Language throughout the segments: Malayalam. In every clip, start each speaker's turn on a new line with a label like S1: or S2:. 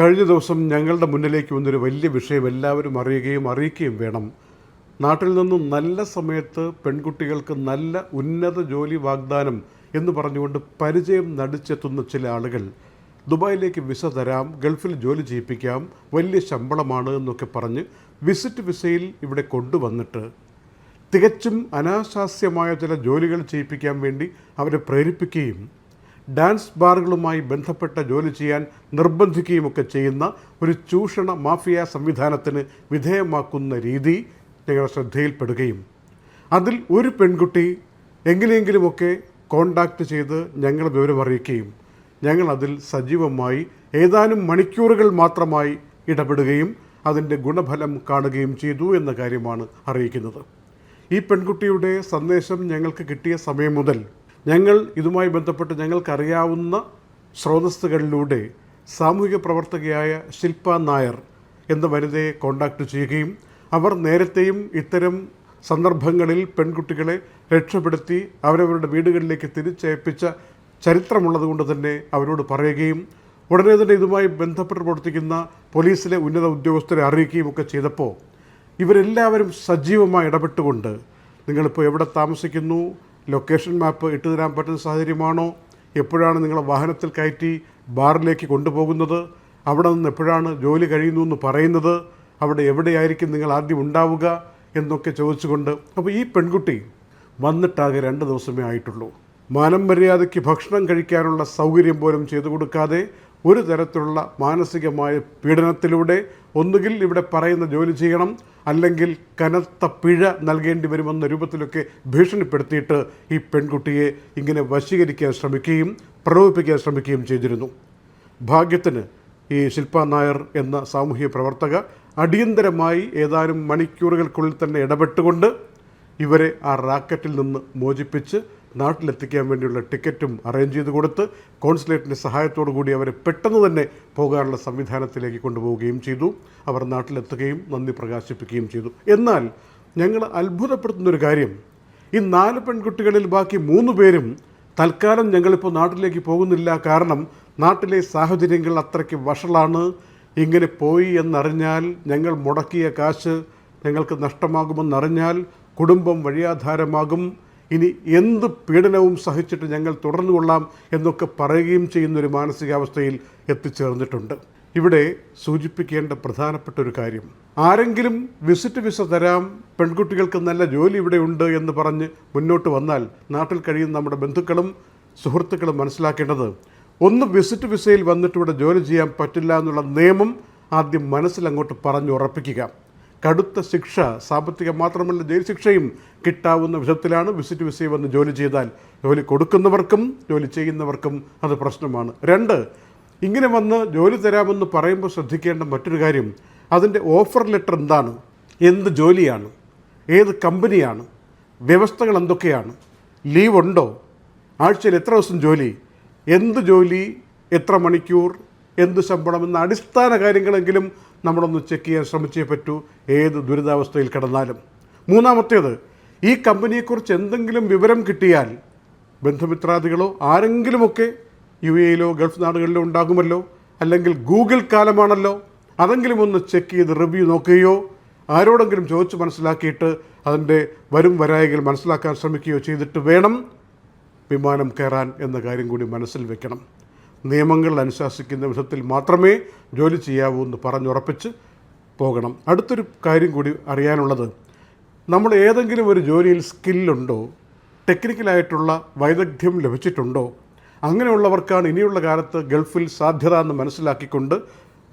S1: കഴിഞ്ഞ ദിവസം ഞങ്ങളുടെ മുന്നിലേക്ക് വന്നൊരു വലിയ വിഷയം എല്ലാവരും അറിയുകയും അറിയിക്കുകയും വേണം. നാട്ടിൽ നിന്നും നല്ല സമയത്ത് പെൺകുട്ടികൾക്ക് നല്ല ഉന്നത ജോലി വാഗ്ദാനം എന്ന് പറഞ്ഞുകൊണ്ട് പരിചയം നടിച്ചെത്തുന്ന ചില ആളുകൾ ദുബായിലേക്ക് വിസ തരാം ഗൾഫിൽ ജോലി ചെയ്യിപ്പിക്കാം വലിയ ശമ്പളമാണ് എന്നൊക്കെ പറഞ്ഞ് വിസിറ്റ് വിസയിൽ ഇവിടെ കൊണ്ടുവന്നിട്ട്. തികച്ചും അനാശാസ്യമായ ചില ജോലികൾ ചെയ്യിപ്പിക്കാൻ വേണ്ടി അവരെ പ്രേരിപ്പിക്കുകയും ഡാൻസ് ബാറുകളുമായി ബന്ധപ്പെട്ട ജോലി ചെയ്യാൻ നിർബന്ധിക്കുകയുമൊക്കെ ചെയ്യുന്ന ഒരു ചൂഷണ മാഫിയ സംവിധാനത്തിന് വിധേയമാക്കുന്ന രീതി ഞങ്ങളുടെ ശ്രദ്ധയിൽപ്പെടുകയും അതിൽ ഒരു പെൺകുട്ടി എങ്ങനെയെങ്കിലുമൊക്കെ കോണ്ടാക്ട് ചെയ്ത് ഞങ്ങളെ വിവരമറിയിക്കുകയും ഞങ്ങൾ അതിൽ സജീവമായി ഏതാനും മണിക്കൂറുകൾ മാത്രമായി ഇടപെടുകയും അതിന്റെ ഗുണഫലം കാണുകയും ചെയ്തു എന്ന കാര്യമാണ് അറിയിക്കുന്നത്. ഈ പെൺകുട്ടിയുടെ സന്ദേശം ഞങ്ങൾക്ക് കിട്ടിയ സമയം മുതൽ ഞങ്ങൾ ഇതുമായി ബന്ധപ്പെട്ട് ഞങ്ങൾക്കറിയാവുന്ന സ്രോതസ്സുകളിലൂടെ സാമൂഹിക പ്രവർത്തകയായ ശില്പ നായർ എന്ന വനിതയെ കോണ്ടാക്ട് ചെയ്യുകയും അവർ നേരത്തെയും ഇത്തരം സന്ദർഭങ്ങളിൽ പെൺകുട്ടികളെ രക്ഷപ്പെടുത്തി അവരവരുടെ വീടുകളിലേക്ക് തിരിച്ചയപ്പിച്ച ചരിത്രമുള്ളതുകൊണ്ട് തന്നെ അവരോട് പറയുകയും ഉടനെ തന്നെ ഇതുമായി ബന്ധപ്പെട്ട് പ്രവർത്തിക്കുന്ന പോലീസിലെ ഉന്നത ഉദ്യോഗസ്ഥരെ അറിയിക്കുകയും ഒക്കെ ചെയ്തപ്പോൾ ഇവരെല്ലാവരും സജീവമായി ഇടപെട്ടുകൊണ്ട് നിങ്ങളിപ്പോൾ എവിടെ താമസിക്കുന്നു? ലൊക്കേഷൻ മാപ്പ് ഇട്ടു തരാൻ പറ്റുന്ന സാഹചര്യമാണോ? എപ്പോഴാണ് നിങ്ങളെ വാഹനത്തിൽ കയറ്റി ബാറിലേക്ക് കൊണ്ടുപോകുന്നത്? അവിടെ നിന്ന് എപ്പോഴാണ് ജോലി കഴിയുന്നു എന്ന് പറയുന്നത്? അവിടെ എവിടെയായിരിക്കും നിങ്ങൾ ആദ്യം ഉണ്ടാവുക എന്നൊക്കെ ചോദിച്ചുകൊണ്ട് അപ്പോൾ ഈ പെൺകുട്ടി വന്നിട്ടാകെ രണ്ട് ദിവസമേ ആയിട്ടുള്ളൂ. മാനം മര്യാദയ്ക്ക് ഭക്ഷണം കഴിക്കാനുള്ള സൗകര്യം പോലും ചെയ്തു കൊടുക്കാതെ ഒരു തരത്തിലുള്ള മാനസികമായ പീഡനത്തിലൂടെ ഒന്നുകിൽ ഇവിടെ പറയുന്ന ജോലി ചെയ്യണം അല്ലെങ്കിൽ കനത്ത പിഴ നൽകേണ്ടി വരുമെന്ന രൂപത്തിലൊക്കെ ഭീഷണിപ്പെടുത്തിയിട്ട് ഈ പെൺകുട്ടിയെ ഇങ്ങനെ വശീകരിക്കാൻ ശ്രമിക്കുകയും പ്രലോഭിപ്പിക്കാൻ ശ്രമിക്കുകയും ചെയ്തിരുന്നു. ഭാഗ്യത്തിന് ഈ ശില്പ നായർ എന്ന സാമൂഹ്യ പ്രവർത്തക അടിയന്തരമായി ഏതാനും മണിക്കൂറുകൾക്കുള്ളിൽ തന്നെ ഇടപെട്ടുകൊണ്ട് ഇവരെ ആ റാക്കറ്റിൽ നിന്ന് മോചിപ്പിച്ച് നാട്ടിലെത്തിക്കാൻ വേണ്ടിയുള്ള ടിക്കറ്റും അറേഞ്ച് ചെയ്ത് കൊടുത്ത് കോൺസുലേറ്റിന്റെ സഹായത്തോടു കൂടി അവരെ പെട്ടെന്ന് തന്നെ പോകാനുള്ള സംവിധാനത്തിലേക്ക് കൊണ്ടുപോവുകയും ചെയ്തു. അവർ നാട്ടിലെത്തുകയും നന്ദി പ്രകാശിപ്പിക്കുകയും ചെയ്തു. എന്നാൽ ഞങ്ങൾ അത്ഭുതപ്പെടുത്തുന്നൊരു കാര്യം. ഈ നാല് പെൺകുട്ടികളിൽ ബാക്കി മൂന്ന് പേരും തൽക്കാലം ഞങ്ങളിപ്പോൾ നാട്ടിലേക്ക് പോകുന്നില്ല. കാരണം നാട്ടിലെ സാഹചര്യങ്ങൾ അത്രയ്ക്ക് വഷളാണ്. ഇങ്ങനെ പോയി എന്നറിഞ്ഞാൽ ഞങ്ങൾ മുടക്കിയ കാശ് ഞങ്ങൾക്ക് നഷ്ടമാകുമെന്നറിഞ്ഞാൽ കുടുംബം വഴിയാധാരമാകും. ഇനി എന്ത് പീഡനവും സഹിച്ചിട്ട് ഞങ്ങൾ തുടർന്നു കൊള്ളാം എന്നൊക്കെ പറയുകയും ചെയ്യുന്ന ഒരു മാനസികാവസ്ഥയിൽ എത്തിച്ചേർന്നിട്ടുണ്ട്. ഇവിടെ സൂചിപ്പിക്കേണ്ട പ്രധാനപ്പെട്ട ഒരു കാര്യം. ആരെങ്കിലും വിസിറ്റ് വിസ തരാം പെൺകുട്ടികൾക്ക് നല്ല ജോലി ഇവിടെ ഉണ്ട് എന്ന് പറഞ്ഞ് മുന്നോട്ട് വന്നാൽ നാട്ടിൽ കഴിയുന്ന നമ്മുടെ ബന്ധുക്കളും സുഹൃത്തുക്കളും മനസ്സിലാക്കേണ്ടത് ഒന്ന് വിസിറ്റ് വിസയിൽ വന്നിട്ട് ഇവിടെ ജോലി ചെയ്യാൻ പറ്റില്ല എന്നുള്ള നിയമം ആദ്യം മനസ്സിലങ്ങോട്ട് പറഞ്ഞുറപ്പിക്കുക. കടുത്ത ശിക്ഷ സാമ്പത്തികം മാത്രമല്ല ജയിൽ ശിക്ഷയും കിട്ടാവുന്ന വിധത്തിലാണ് വിസിറ്റ് വിസയിൽ വന്ന് ജോലി ചെയ്താൽ. ജോലി കൊടുക്കുന്നവർക്കും ജോലി ചെയ്യുന്നവർക്കും അത് പ്രശ്നമാണ്. രണ്ട് ഇങ്ങനെ വന്ന് ജോലി തരാമെന്ന് പറയുമ്പോൾ ശ്രദ്ധിക്കേണ്ട മറ്റൊരു കാര്യം അതിന്റെ ഓഫർ ലെറ്റർ എന്താണ്? എന്ത് ജോലിയാണ്? ഏത് കമ്പനിയാണ്? വ്യവസ്ഥകൾ എന്തൊക്കെയാണ്? ലീവ് ഉണ്ടോ? ആഴ്ചയിൽ എത്ര ദിവസം ജോലി? എന്ത് ജോലി? എത്ര മണിക്കൂർ? എന്ത് ശമ്പളം എന്ന അടിസ്ഥാന കാര്യങ്ങളെങ്കിലും നമ്മളൊന്ന് ചെക്ക് ചെയ്യാൻ ശ്രമിച്ചേ പറ്റൂ. ഏത് ദുരിതാവസ്ഥയിൽ കിടന്നാലും. മൂന്നാമത്തേത് ഈ കമ്പനിയെക്കുറിച്ച് എന്തെങ്കിലും വിവരം കിട്ടിയാൽ ബന്ധുമിത്രാദികളോ ആരെങ്കിലുമൊക്കെ യു എയിലോ ഗൾഫ് നാടുകളിലോ ഉണ്ടാകുമല്ലോ അല്ലെങ്കിൽ ഗൂഗിൾ കാലമാണല്ലോ അതെങ്കിലും ഒന്ന് ചെക്ക് ചെയ്ത് റിവ്യൂ നോക്കുകയോ ആരോടെങ്കിലും ചോദിച്ച് മനസ്സിലാക്കിയിട്ട് അതിന്റെ വരും വരായകൾ മനസ്സിലാക്കാൻ ശ്രമിക്കുകയോ ചെയ്തിട്ട് വേണം വിമാനം കയറാൻ എന്ന കാര്യം കൂടി മനസ്സിൽ വെക്കണം. നിയമങ്ങൾ അനുശാസിക്കുന്ന വിധത്തിൽ മാത്രമേ ജോലി ചെയ്യാവൂ എന്ന് പറഞ്ഞുറപ്പിച്ച് പോകണം. അടുത്തൊരു കാര്യം കൂടി അറിയാനുള്ളത് നമ്മൾ ഏതെങ്കിലും ഒരു ജോലിയിൽ സ്കില്ലുണ്ടോ ടെക്നിക്കലായിട്ടുള്ള വൈദഗ്ധ്യം ലഭിച്ചിട്ടുണ്ടോ അങ്ങനെയുള്ളവർക്കാണ് ഇനിയുള്ള കാലത്ത് ഗൾഫിൽ സാധ്യത എന്ന് മനസ്സിലാക്കിക്കൊണ്ട്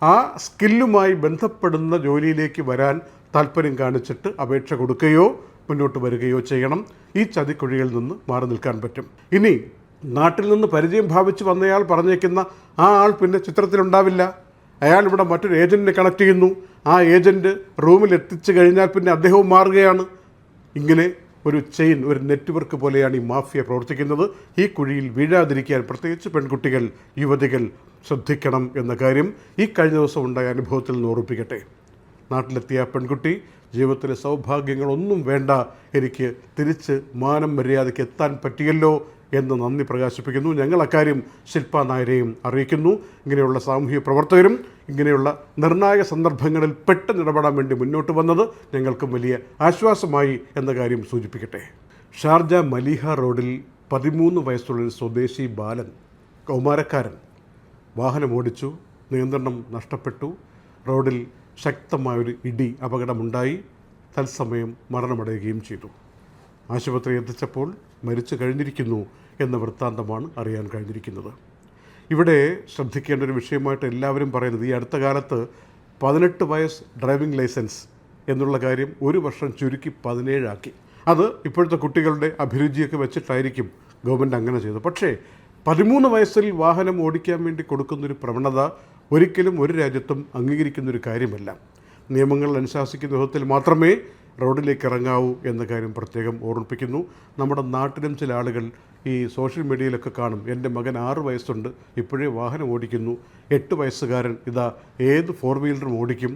S1: ആ സ്കില്ലുമായി ബന്ധപ്പെടുന്ന ജോലിയിലേക്ക് വരാൻ താല്പര്യം കാണിച്ചിട്ട് അപേക്ഷ കൊടുക്കുകയോ മുന്നോട്ട് വരികയോ ചെയ്യണം. ഈ ചതിക്കുഴിയിൽ നിന്ന് മാറി നിൽക്കാൻ പറ്റും. ഇനി നാട്ടിൽ നിന്ന് പരിചയം ഭാവിച്ച് വന്നയാൾ പറഞ്ഞേക്കുന്ന ആ ആൾ പിന്നെ ചിത്രത്തിലുണ്ടാവില്ല. അയാൾ ഇവിടെ മറ്റൊരു ഏജന്റിനെ കണക്ട് ചെയ്യുന്നു. ആ ഏജന്റ് റൂമിൽ എത്തിച്ചു കഴിഞ്ഞാൽ പിന്നെ അദ്ദേഹവും മാറുകയാണ്. ഇങ്ങനെ ഒരു ചെയിൻ ഒരു നെറ്റ്വർക്ക് പോലെയാണ് ഈ മാഫിയ പ്രവർത്തിക്കുന്നത്. ഈ കുഴിയിൽ വീഴാതിരിക്കാൻ പ്രത്യേകിച്ച് പെൺകുട്ടികൾ യുവതികൾ ശ്രദ്ധിക്കണം എന്ന കാര്യം ഈ കഴിഞ്ഞ ദിവസം ഉണ്ടായ അനുഭവത്തിൽ നിന്ന് ഓർപ്പിക്കട്ടെ നാട്ടിലെത്തിയ പെൺകുട്ടി ജീവിതത്തിലെ സൗഭാഗ്യങ്ങളൊന്നും വേണ്ട. എനിക്ക് തിരിച്ച് മാനം മര്യാദയ്ക്ക് എത്താൻ പറ്റിയല്ലോ എന്ന് നന്ദി പ്രകാശിപ്പിക്കുന്നു. ഞങ്ങൾ അക്കാര്യം ശില്പ നായരെയും അറിയിക്കുന്നു. ഇങ്ങനെയുള്ള സാമൂഹ്യ പ്രവർത്തകരും ഇങ്ങനെയുള്ള നിർണായക സന്ദർഭങ്ങളിൽ പെട്ടെന്ന് ഇടപെടാൻ വേണ്ടി മുന്നോട്ട് വന്നത് ഞങ്ങൾക്കും വലിയ ആശ്വാസമായി എന്ന കാര്യം സൂചിപ്പിക്കട്ടെ. ഷാർജ മലിഹ റോഡിൽ പതിമൂന്ന് വയസ്സുള്ള സ്വദേശി ബാലൻ കൗമാരക്കാരൻ വാഹനം ഓടിച്ചു നിയന്ത്രണം നഷ്ടപ്പെട്ടു. റോഡിൽ ശക്തമായൊരു ഇടി അപകടമുണ്ടായി. തത്സമയം മരണമടയുകയും ചെയ്തു. ആശുപത്രി എത്തിച്ചപ്പോൾ മരിച്ചു കഴിഞ്ഞിരിക്കുന്നു എന്ന വൃത്താന്തമാണ് അറിയാൻ കഴിഞ്ഞിരിക്കുന്നത്. ഇവിടെ ശ്രദ്ധിക്കേണ്ട ഒരു വിഷയമായിട്ട് എല്ലാവരും പറയുന്നത് ഈ അടുത്ത കാലത്ത് പതിനെട്ട് വയസ്സ് ഡ്രൈവിംഗ് ലൈസൻസ് എന്നുള്ള കാര്യം ഒരു വർഷം ചുരുക്കി പതിനേഴാക്കി. അത് ഇപ്പോഴത്തെ കുട്ടികളുടെ അഭിരുചിയൊക്കെ വെച്ചിട്ടായിരിക്കും ഗവൺമെന്റ് അങ്ങനെ ചെയ്തത്. പക്ഷേ പതിമൂന്ന് വയസ്സിൽ വാഹനം ഓടിക്കാൻ വേണ്ടി കൊടുക്കുന്നൊരു പ്രവണത ഒരിക്കലും ഒരു രാജ്യത്തും അംഗീകരിക്കുന്നൊരു കാര്യമല്ല. നിയമങ്ങൾ അനുശാസിക്കുന്ന വിധത്തിൽ മാത്രമേ റോഡിലേക്ക് ഇറങ്ങാവൂ എന്ന കാര്യം പ്രത്യേകം ഓർമ്മിപ്പിക്കുന്നു. നമ്മുടെ നാട്ടിലും ചില ആളുകൾ ഈ സോഷ്യൽ മീഡിയയിലൊക്കെ കാണും. എന്റെ മകൻ ആറ് വയസ്സുണ്ട് ഇപ്പോഴേ വാഹനം ഓടിക്കുന്നു. എട്ട് വയസ്സുകാരൻ ഇതാ ഏത് ഫോർ വീലറും ഓടിക്കും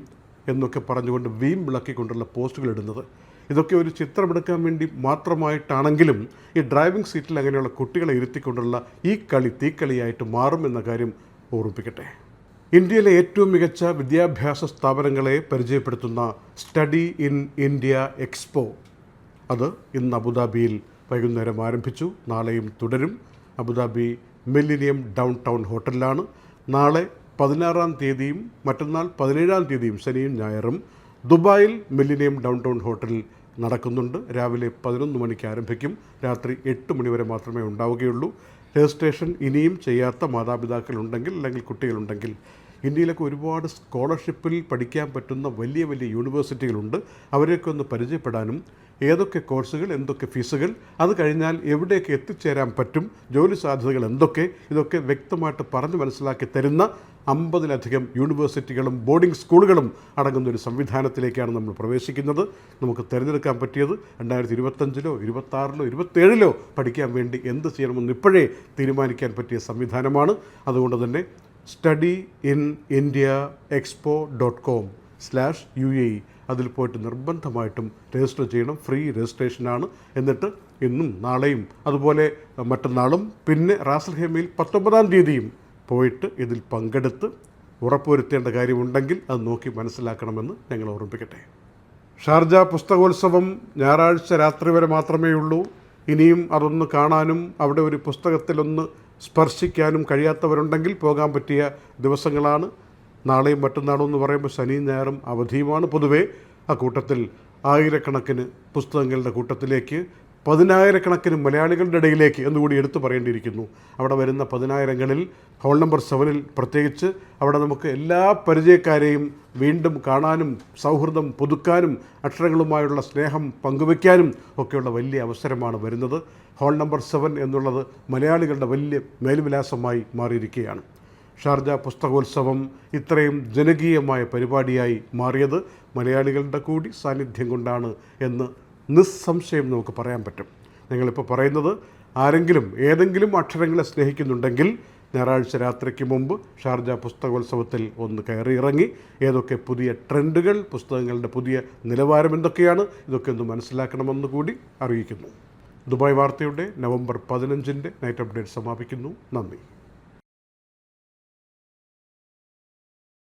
S1: എന്നൊക്കെ പറഞ്ഞുകൊണ്ട് വീം വിളക്കിക്കൊണ്ടുള്ള പോസ്റ്റുകൾ ഇടുന്നത്. ഇതൊക്കെ ഒരു ചിത്രമെടുക്കാൻ വേണ്ടി മാത്രമായിട്ടാണെങ്കിലും ഈ ഡ്രൈവിംഗ് സീറ്റിൽ അങ്ങനെയുള്ള കുട്ടികളെ ഇരുത്തിക്കൊണ്ടുള്ള ഈ കളി തീക്കളിയായിട്ട് മാറുമെന്ന കാര്യം ഓർമ്മിപ്പിക്കട്ടെ. ഇന്ത്യയിലെ ഏറ്റവും മികച്ച വിദ്യാഭ്യാസ സ്ഥാപനങ്ങളെ പരിചയപ്പെടുത്തുന്ന സ്റ്റഡി ഇൻ ഇന്ത്യ എക്സ്പോ അത് ഇന്ന് അബുദാബിയിൽ വൈകുന്നേരം ആരംഭിച്ചു. നാളെയും തുടരും. അബുദാബി മില്ലിനിയം ഡൗൺ ടൗൺ ഹോട്ടലിലാണ്. നാളെ പതിനാറാം തീയതിയും മറ്റന്നാൾ പതിനേഴാം തീയതിയും ശനിയും ഞായറും ദുബായിൽ മില്ലിനിയം ഡൗൺ ടൗൺ ഹോട്ടലിൽ നടക്കുന്നുണ്ട്. രാവിലെ പതിനൊന്ന് മണിക്ക് ആരംഭിക്കും. രാത്രി എട്ട് മണി വരെ മാത്രമേ ഉണ്ടാവുകയുള്ളൂ. രജിസ്ട്രേഷൻ ഇനിയും ചെയ്യാത്ത മാതാപിതാക്കളുണ്ടെങ്കിൽ അല്ലെങ്കിൽ കുട്ടികളുണ്ടെങ്കിൽ ഇന്ത്യയിലൊക്കെ ഒരുപാട് സ്കോളർഷിപ്പിൽ പഠിക്കാൻ പറ്റുന്ന വലിയ വലിയ യൂണിവേഴ്സിറ്റികളുണ്ട്. അവരെയൊക്കെ ഒന്ന് പരിചയപ്പെടാനും ഏതൊക്കെ കോഴ്സുകൾ എന്തൊക്കെ ഫീസുകൾ അത് കഴിഞ്ഞാൽ എവിടെയൊക്കെ എത്തിച്ചേരാൻ പറ്റും ജോലി സാധ്യതകൾ എന്തൊക്കെ ഇതൊക്കെ വ്യക്തമായിട്ട് പറഞ്ഞു മനസ്സിലാക്കി തരുന്ന അമ്പതിലധികം യൂണിവേഴ്സിറ്റികളും ബോർഡിംഗ് സ്കൂളുകളും അടങ്ങുന്ന ഒരു സംവിധാനത്തിലേക്കാണ് നമ്മൾ പ്രവേശിക്കുന്നത്. നമുക്ക് തിരഞ്ഞെടുക്കാൻ പറ്റിയത് രണ്ടായിരത്തി ഇരുപത്തഞ്ചിലോ ഇരുപത്താറിലോ ഇരുപത്തേഴിലോ പഠിക്കാൻ വേണ്ടി എന്ത് ചെയ്യണമെന്ന് ഇപ്പോഴേ തീരുമാനിക്കാൻ പറ്റിയ സംവിധാനമാണ്. അതുകൊണ്ട് തന്നെ study in India expo dot com slash U A അതിൽ പോയിട്ട് നിർബന്ധമായിട്ടും രജിസ്റ്റർ ചെയ്യണം. ഫ്രീ രജിസ്ട്രേഷനാണ്. എന്നിട്ട് ഇന്നും നാളെയും അതുപോലെ മറ്റന്നാളും പിന്നെ റാസൽഹേമയിൽ പത്തൊമ്പതാം തീയതിയും പോയിട്ട് ഇതിൽ പങ്കെടുത്ത് ഉറപ്പുവരുത്തേണ്ട കാര്യമുണ്ടെങ്കിൽ അത് നോക്കി മനസ്സിലാക്കണമെന്ന് ഞങ്ങൾ ഓർമ്മിപ്പിക്കട്ടെ. ഷാർജ പുസ്തകോത്സവം ഞായറാഴ്ച രാത്രി വരെ മാത്രമേ ഉള്ളൂ. ഇനിയും അതൊന്ന് കാണാനും അവിടെ ഒരു പുസ്തകത്തിലൊന്ന് സ്പർശിക്കാനും കഴിയാത്തവരുണ്ടെങ്കിൽ പോകാൻ പറ്റിയ ദിവസങ്ങളാണ്. നാളെയും മറ്റന്നാളും എന്ന് പറയുമ്പോൾ ശനി ഞായറും അവധിയുമാണ്. പൊതുവേ ആ കൂട്ടത്തിൽ ആയിരക്കണക്കിന് പുസ്തകങ്ങളുടെ കൂട്ടത്തിലേക്ക് പതിനായിരക്കണക്കിന് മലയാളികളുടെ ഇടയിലേക്ക് എന്നുകൂടി എടുത്തു പറയേണ്ടിയിരിക്കുന്നു. അവിടെ വരുന്ന പതിനായിരങ്ങളിൽ ഹോൾ നമ്പർ സെവനിൽ പ്രത്യേകിച്ച് അവിടെ നമുക്ക് എല്ലാ പരിചയക്കാരെയും വീണ്ടും കാണാനും സൗഹൃദം പുതുക്കാനും അക്ഷരങ്ങളുമായുള്ള സ്നേഹം പങ്കുവയ്ക്കാനും ഒക്കെയുള്ള വലിയ അവസരമാണ് വരുന്നത്. ഹോൾ നമ്പർ സെവൻ എന്നുള്ളത് മലയാളികളുടെ വലിയ മേൽവിലാസമായി മാറിയിരിക്കുകയാണ്. ഷാർജ പുസ്തകോത്സവം ഇത്രയും ജനകീയമായ പരിപാടിയായി മാറിയത് മലയാളികളുടെ കൂടി സാന്നിധ്യം കൊണ്ടാണ് എന്ന് നിസ്സംശയം നമുക്ക് പറയാൻ പറ്റും. നിങ്ങളിപ്പോൾ പറയുന്നത് ആരെങ്കിലും ഏതെങ്കിലും അക്ഷരങ്ങളെ സ്നേഹിക്കുന്നുണ്ടെങ്കിൽ ഞായറാഴ്ച രാത്രിക്ക് മുമ്പ് ഷാർജ പുസ്തകോത്സവത്തിൽ ഒന്ന് കയറി ഇറങ്ങി ഏതൊക്കെ പുതിയ ട്രെൻഡുകൾ പുസ്തകങ്ങളുടെ പുതിയ നിലവാരം എന്തൊക്കെയാണ് ഇതൊക്കെ ഒന്ന് മനസ്സിലാക്കണമെന്ന് കൂടി അറിയിക്കുന്നു. ദുബായ് വാർത്തയുടെ നവംബർ പതിനഞ്ചിന്റെ നൈറ്റ് അപ്ഡേറ്റ് സമാപിക്കുന്നു. നന്ദി.